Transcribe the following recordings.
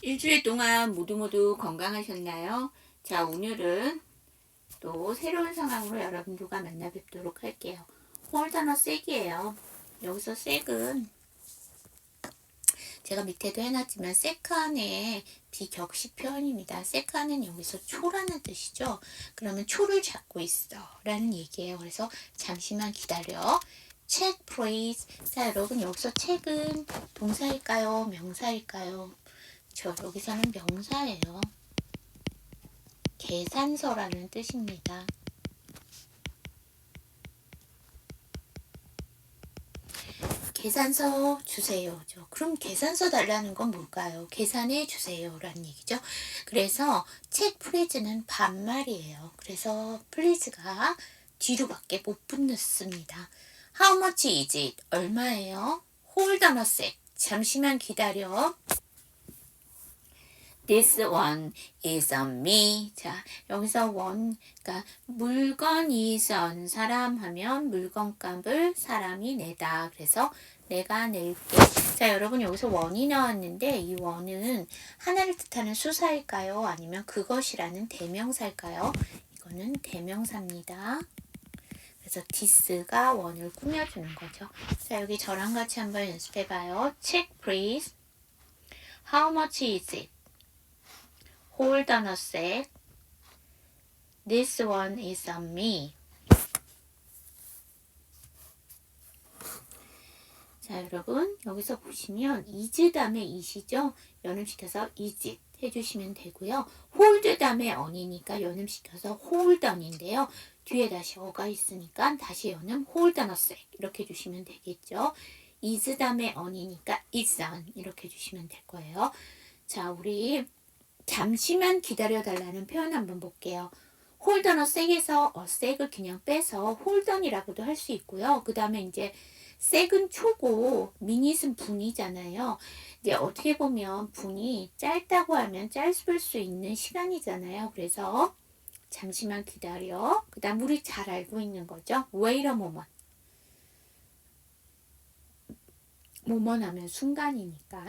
일주일 동안 모두 모두 건강하셨나요? 자, 오늘은 또 새로운 상황으로 여러분들과 만나 뵙도록 할게요. 홀더너 색이에요. 여기서 색은 제가 밑에도 해놨지만 세칸의 비격식 표현입니다. 세칸은 여기서 초라는 뜻이죠. 그러면 초를 잡고 있어 라는 얘기예요. 그래서 잠시만 기다려. check please. 자 여러분 여기서 책은 동사일까요? 명사일까요? 저 여기서는 명사예요. 계산서라는 뜻입니다. 계산서 주세요. 죠 그럼 계산서 달라는 건 뭘까요? 계산해 주세요 라는 얘기죠. 그래서 책 프리즈는 반말이에요. 그래서 플리즈가 뒤로밖에 못 붙습니다. How much is it? 얼마예요? A sec. 잠시만 기다려. This one is on me. 자, 여기서 one, 그러니까 물건이 on 사람 하면 물건값을 사람이 내다. 그래서 내가 낼게. 자, 여러분 여기서 원이 나왔는데 이 원은 하나를 뜻하는 수사일까요? 아니면 그것이라는 대명사일까요? 이거는 대명사입니다. 그래서 this가 원을 꾸며주는 거죠. 자, 여기 저랑 같이 한번 연습해봐요. Check please. How much is it? A sec. This one is on me. 자, 여러분, 여기서 보시면 is 다음에 it이죠? 연음시켜서 it 해주시면 되고요. hold 다음에 on이니까 연음시켜서 on인데요. 뒤에 다시 어가 있으니까 다시 연음 sec 이렇게 해주시면 되겠죠? is 다음에 is on 이렇게 해주시면 될 거예요. 자, 우리 잠시만 기다려 달라는 표현 한번 볼게요. 홀던어 색에서 어 색을 그냥 빼서 홀던이라고도 할 수 있고요. 그 다음에 이제 색은 초고 미닛은 분이잖아요. 이제 어떻게 보면 분이 짧다고 하면 짧을 수 있는 시간이잖아요. 그래서 잠시만 기다려. 그 다음 우리 잘 알고 있는 거죠. Wait a moment. moment 하면 순간이니까.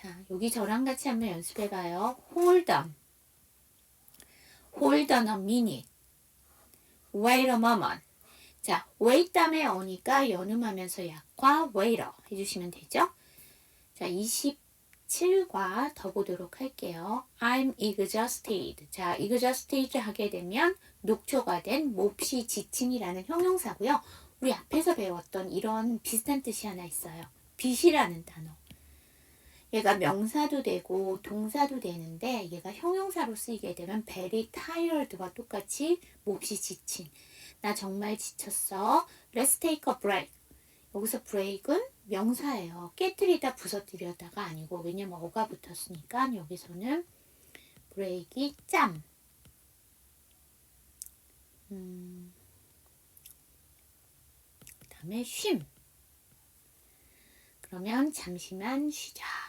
자, 여기 저랑 같이 한번 연습해 봐요. Hold on. Hold on a minute. Wait a moment. 자, wait 다음에 오니까 연음하면서 약과 waiter 해주시면 되죠. 자, 27과 더 보도록 할게요. I'm exhausted. 자, exhausted 하게 되면 녹초가 된 몹시 지친이라는 형용사고요. 우리 앞에서 배웠던 이런 비슷한 뜻이 하나 있어요. 빛이라는 단어. 얘가 명사도 되고 동사도 되는데 얘가 형용사로 쓰이게 되면 very tired와 똑같이 몹시 지친. 나 정말 지쳤어. Let's take a break. 여기서 break은 명사예요. 깨뜨리다 부서뜨려다가 아니고 왜냐면 어가 붙었으니까 여기서는 break이 짬. 음, 그 다음에 쉼. 그러면 잠시만 쉬자.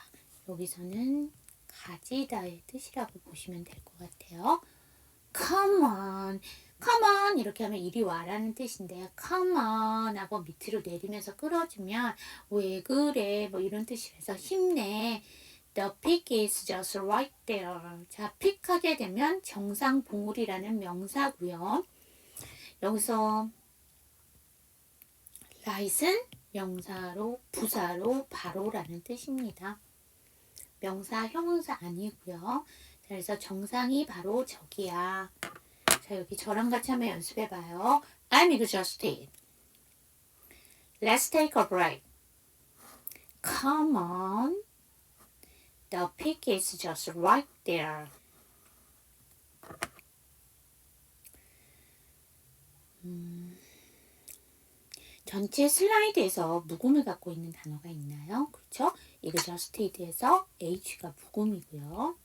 여기서는 가지다의 뜻이라고 보시면 될 것 같아요. Come on, come on 이렇게 하면 이리 와라는 뜻인데요. Come on 하고 밑으로 내리면서 끌어주면 왜 그래 뭐 이런 뜻이라서 힘내. The peak is just right there. 자, 픽하게 되면 정상 봉우리라는 명사고요. 여기서 right은 명사로 부사로 바로라는 뜻입니다. 명사, 형용사 아니고요. 자, 그래서 정상이 바로 저기야. 자, 여기 저랑 같이 한번 연습해봐요. I'm exhausted. Let's take a break. Come on. The peak is just right there. 음, 전체 슬라이드에서 묵음을 갖고 있는 단어가 있나요? 그렇죠? Exhausted에서 H가 묵음이고요.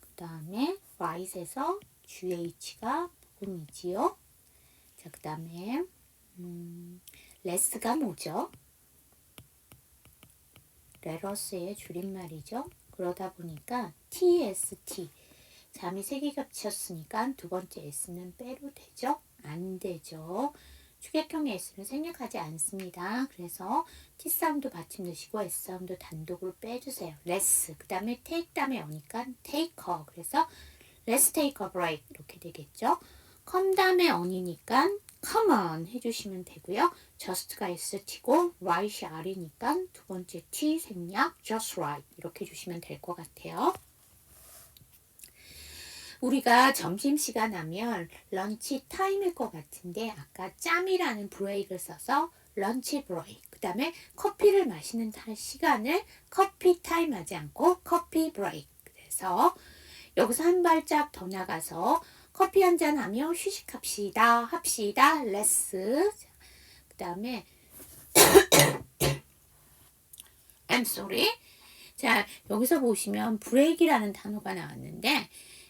그 다음에 right에서 GH가 묵음이지요. 자, 그 다음에 음, less가 뭐죠? 레러스의 줄임말이죠. 그러다 보니까 TST 잠이 세 개 겹쳤으니까 두 번째 S는 빼도 되죠? 안 되죠. 추격형의 S는 생략하지 않습니다. 그래서 T 사운드 받침 넣으시고 S 사운드 단독으로 빼주세요. less. 그 다음에 take 다음에 오니까 taker. 그래서 let's take a break. 이렇게 되겠죠. come 다음에 on이니까 come on 해주시면 되고요. just가 S T고 right이 R이니까 두 번째 T 생략 just right. 이렇게 해주시면 될 것 같아요. 우리가 점심시간 하면 런치 타임일 것 같은데 아까 짬이라는 브레이크를 써서 런치 브레이크 그 다음에 커피를 마시는 타- 시간을 커피 타임 하지 않고 커피 브레이크. 그래서 여기서 한 발짝 더 나가서 커피 한 잔 하며 휴식합시다 합시다 레스. 그 다음에 I'm sorry. 자 여기서 보시면 브레이크라는 단어가 나왔는데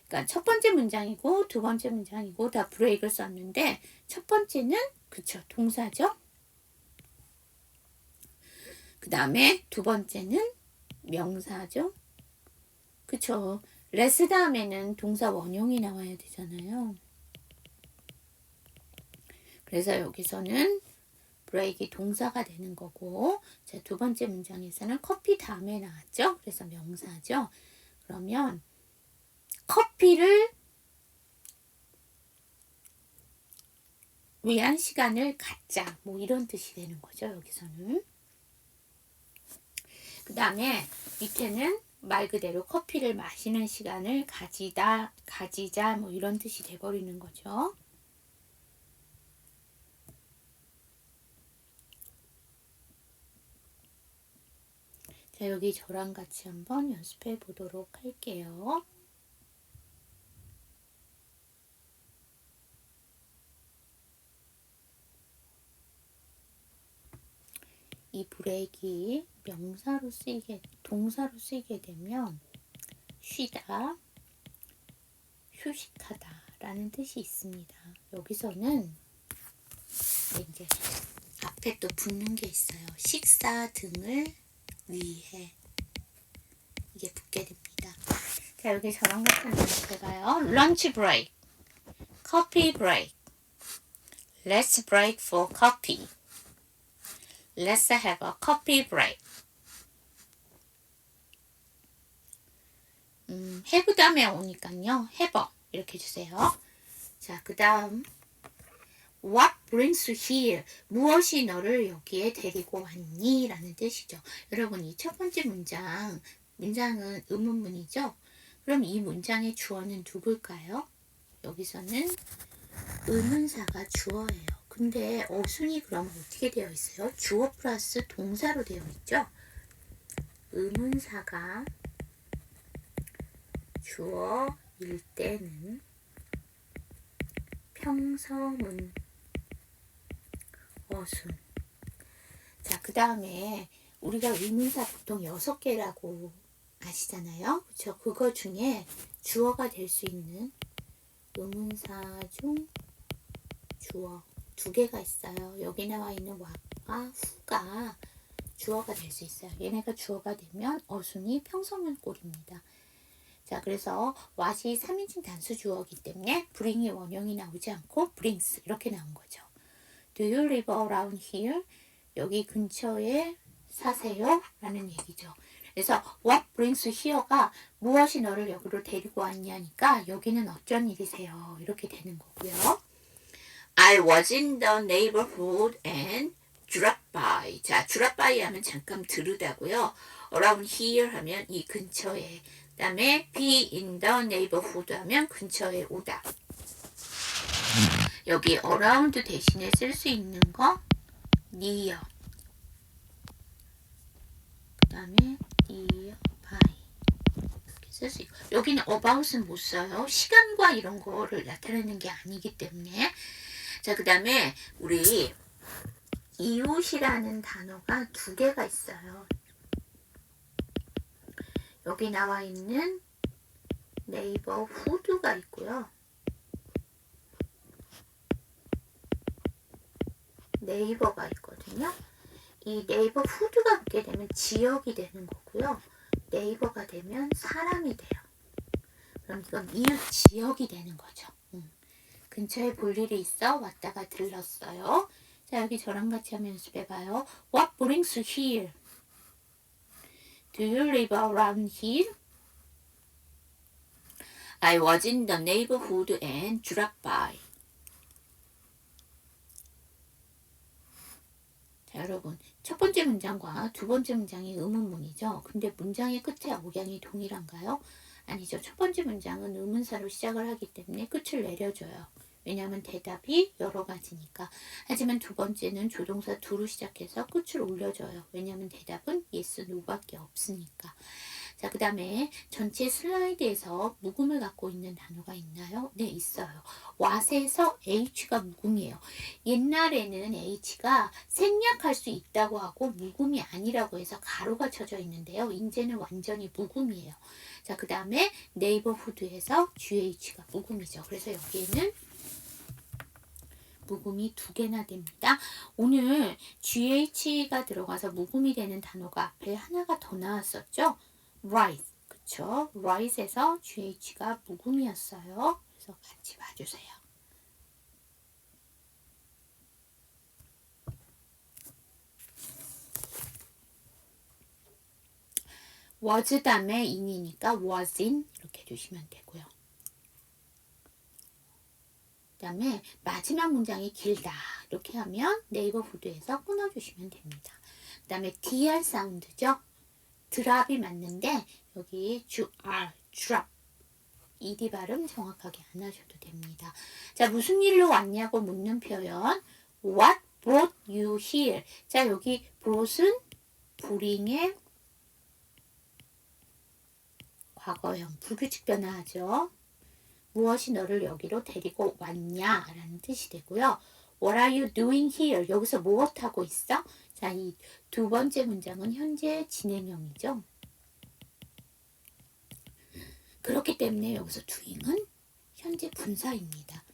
그러니까 첫 번째 문장이고 두 번째 문장이고 다 브레이크를 썼는데 첫 번째는 그쵸 동사죠. 그 다음에 두 번째는 명사죠. 그쵸. 레스 다음에는 동사 원형이 나와야 되잖아요. 그래서 여기서는 브레이크이 동사가 되는 거고 자, 두 번째 문장에서는 커피 다음에 나왔죠. 그래서 명사죠. 그러면 커피를 위한 시간을 갖자. 뭐 이런 뜻이 되는 거죠. 여기서는. 그 다음에 밑에는 말 그대로 커피를 마시는 시간을 가지다, 가지자. 뭐 이런 뜻이 돼버리는 거죠. 자, 여기 저랑 같이 한번 연습해 보도록 할게요. 이 브레이크 명사로 쓰이게 동사로 쓰이게 되면 쉬다, 휴식하다 라는 뜻이 있습니다. 여기서는 이제 앞에 또 붙는 게 있어요. 식사 등을 위해 이게 붙게 됩니다. 자 여기 저랑 같은 연습해봐요. 런치 브레이크, 커피 브레이크, Let's break for coffee. Let's have a coffee break. 음, have 다음에 오니까요. have 이렇게 주세요. 자, 그 다음 What brings you here? 무엇이 너를 여기에 데리고 왔니? 라는 뜻이죠. 여러분, 이 첫 번째 문장, 문장은 의문문이죠? 그럼 이 문장의 주어는 누굴까요? 여기서는 의문사가 주어예요. 근데 어순이 그럼 어떻게 되어 있어요? 주어 플러스 동사로 되어 있죠? 의문사가 주어일 때는 평서문 어순 자, 그 다음에 우리가 의문사 보통 여섯 개라고 아시잖아요? 그쵸? 그거 중에 주어가 될 수 있는 의문사 중 주어 두 개가 있어요. 여기 나와 있는 what과 who가 주어가 될 수 있어요. 얘네가 주어가 되면 어순이 평서문 꼴입니다. 자, 그래서 what이 3인칭 단수 주어이기 때문에 bring이 원형이 나오지 않고 brings 이렇게 나온 거죠. Do you live around here? 여기 근처에 사세요? 라는 얘기죠. 그래서 what brings here가 무엇이 너를 여기로 데리고 왔냐니까 여기는 어쩐 일이세요? 이렇게 되는 거고요. I was in the neighborhood and dropped by. 자, drop by 하면 잠깐 들으다고요. around here 하면 이 근처에. 그 다음에 be in the neighborhood 하면 근처에 오다. 여기 around 대신에 쓸 수 있는 거 near. 그 다음에 near by. 이렇게 쓸수 있고. 여기는 about은 못 써요. 시간과 이런 거를 나타내는 게 아니기 때문에. 자, 그 다음에 우리 이웃이라는 단어가 두 개가 있어요. 여기 나와 있는 네이버 후드가 있고요. 네이버가 있거든요. 이 네이버 후드가 붙게 되면 지역이 되는 거고요. 네이버가 되면 사람이 돼요. 그럼 이건 이웃 지역이 되는 거죠. 음. 근처에 볼 일이 있어 왔다가 들렀어요. 자, 여기 저랑 같이 한번 연습해봐요. What brings you here? Do you live around here? I was in the neighborhood and dropped by. 자, 여러분. 첫 번째 문장과 두 번째 문장이 의문문이죠. 근데 문장의 끝에 억양이 동일한가요? 아니죠. 첫 번째 문장은 의문사로 시작을 하기 때문에 끝을 내려줘요. 왜냐하면 대답이 여러 가지니까. 하지만 두 번째는 조동사 두로 시작해서 끝을 올려줘요. 왜냐하면 대답은 yes, no밖에 없으니까. 자, 그 다음에 전체 슬라이드에서 묵음을 갖고 있는 단어가 있나요? 네, 있어요. 왓에서 H가 묵음이에요. 옛날에는 H가 생략할 수 있다고 하고 묵음이 아니라고 해서 가로가 쳐져 있는데요. 이제는 완전히 묵음이에요. 자, 그 다음에 네이버후드에서 GH가 묵음이죠. 그래서 여기에는 묵음이 두 개나 됩니다. 오늘 GH가 들어가서 묵음이 되는 단어가 앞에 하나가 더 나왔었죠? rise. 그쵸? rise에서 GH가 묵음이었어요. 그래서 같이 봐주세요. was 다음에 in이니까 was in 이렇게 해주시면 되고요. 그 다음에 마지막 문장이 길다 이렇게 하면 네이버 후드에서 끊어주시면 됩니다. 그 다음에 dr 사운드죠. 드랍이 맞는데 여기 주 r drop ed 발음 정확하게 안 하셔도 됩니다. 자 무슨 일로 왔냐고 묻는 표현 What brought you here? 자 여기 brought은 bring의 과거형 불규칙 변화하죠. 무엇이 너를 여기로 데리고 왔냐 라는 뜻이 되고요. What are you doing here? 여기서 무엇 하고 있어? 자, 이 두 번째 문장은 현재 진행형이죠. 그렇기 때문에 여기서 doing은 현재 분사입니다.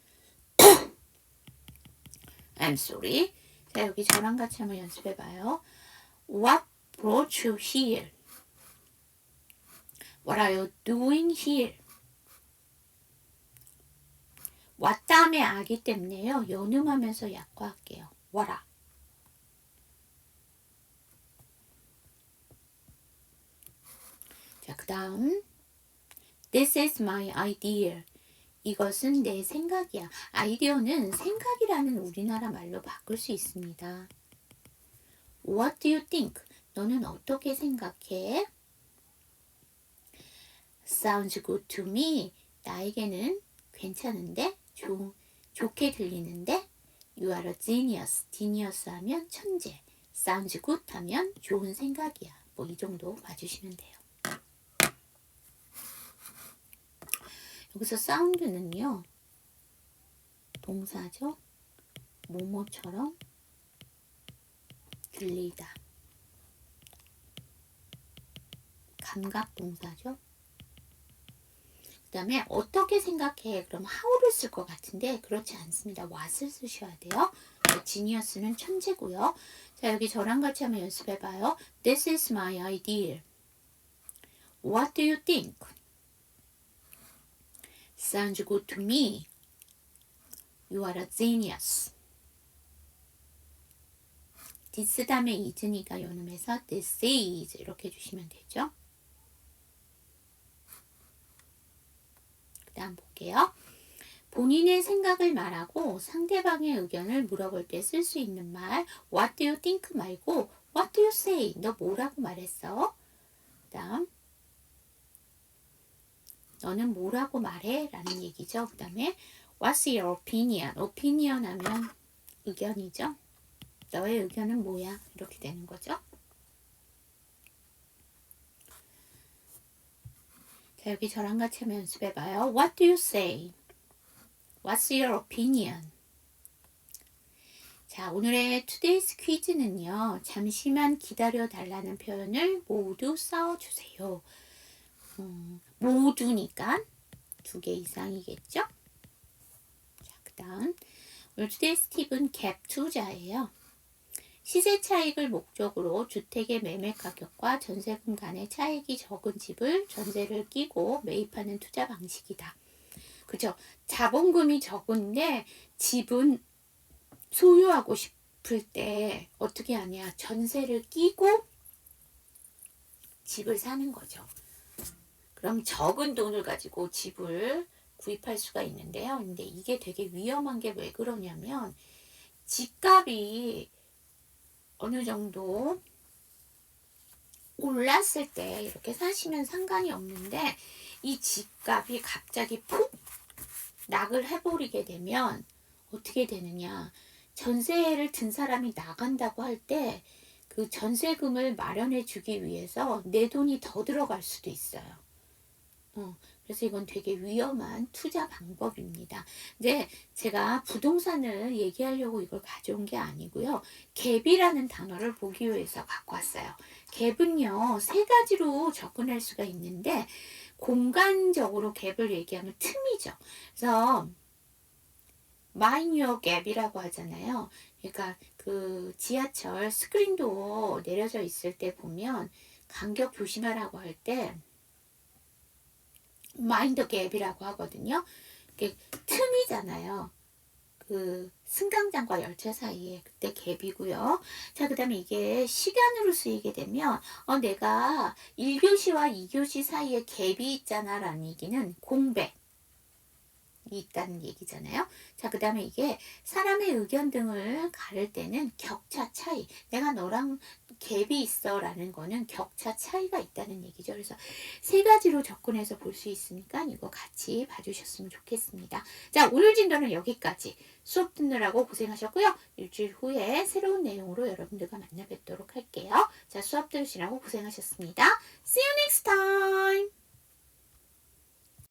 I'm sorry. 자, 여기 저랑 같이 한번 연습해 봐요. What brought you here? What are you doing here? 왔다음에 아기 때문에요. 연음하면서 약화할게요. 와라. 자, 그 다음 This is my idea. 이것은 내 생각이야. 아이디어는 생각이라는 우리나라 말로 바꿀 수 있습니다. What do you think? 너는 어떻게 생각해? Sounds good to me. 나에게는 괜찮은데? 좋, 좋게 들리는데? You are a genius. genius 하면 천재. Sounds good 하면 좋은 생각이야. 뭐 이 정도 봐주시면 돼요. 여기서 사운드는요. 동사죠. 모모처럼 들리다. 감각 동사죠. 그 다음에 어떻게 생각해? 그럼 how를 쓸 것 같은데 그렇지 않습니다. what을 쓰셔야 돼요. 지니어스는 천재고요. 자 여기 저랑 같이 한번 연습해봐요. This is my idea. What do you think? Sounds good to me. You are a genius. this 다음에 is니까 연음해서 this is 이렇게 해주시면 되죠. 그 다음 볼게요. 본인의 생각을 말하고 상대방의 의견을 물어볼 때 쓸 수 있는 말 What do you think 말고 What do you say? 너 뭐라고 말했어? 그 다음 너는 뭐라고 말해? 라는 얘기죠. 그 다음에 What's your opinion? opinion 하면 의견이죠. 너의 의견은 뭐야? 이렇게 되는 거죠. 자, 여기 저랑 같이 한번 연습해 봐요. What do you say? What's your opinion? 자, 오늘의 today's 퀴즈는요. 잠시만 기다려 달라는 표현을 모두 써 주세요. 음, 모두니까 두 개 이상이겠죠? 자, 그 다음 오늘 today's 팁은 갭 투자예요. 시세 차익을 목적으로 주택의 매매 가격과 전세금 간의 차익이 적은 집을 전세를 끼고 매입하는 투자 방식이다. 그죠? 자본금이 적은데 집은 소유하고 싶, 고플 때 어떻게 하냐. 전세를 끼고 집을 사는 거죠. 그럼 적은 돈을 가지고 집을 구입할 수가 있는데요. 근데 이게 되게 위험한 게 왜 그러냐면 집값이 어느 정도 올랐을 때 이렇게 사시면 상관이 없는데 이 집값이 갑자기 푹 낙을 해버리게 되면 어떻게 되느냐. 전세를 든 사람이 나간다고 할 때 그 전세금을 마련해 주기 위해서 내 돈이 더 들어갈 수도 있어요. 어, 그래서 이건 되게 위험한 투자 방법입니다. 근데 제가 부동산을 얘기하려고 이걸 가져온 게 아니고요. 갭이라는 단어를 보기 위해서 갖고 왔어요. 갭은요, 세 가지로 접근할 수가 있는데, 공간적으로 갭을 얘기하면 틈이죠. 그래서, 마이뉴어 갭이라고 하잖아요. 그러니까 그 지하철 스크린도 내려져 있을 때 보면 간격 조심하라고 할 때 마인드 갭이라고 하거든요. 이게 틈이잖아요. 그 승강장과 열차 사이에 그때 갭이고요. 자, 그 다음에 이게 시간으로 쓰이게 되면 어, 내가 1교시와 2교시 사이에 갭이 있잖아 라는 얘기는 공백. 이 있다는 얘기잖아요. 자, 그 다음에 이게 사람의 의견 등을 가를 때는 격차 차이. 내가 너랑 갭이 있어 라는 거는 격차 차이가 있다는 얘기죠. 그래서 세 가지로 접근해서 볼 수 있으니까 이거 같이 봐주셨으면 좋겠습니다. 자, 오늘 진도는 여기까지. 수업 듣느라고 고생하셨고요. 일주일 후에 새로운 내용으로 여러분들과 만나 뵙도록 할게요. 자, 수업 들으시라고 고생하셨습니다. See you next time!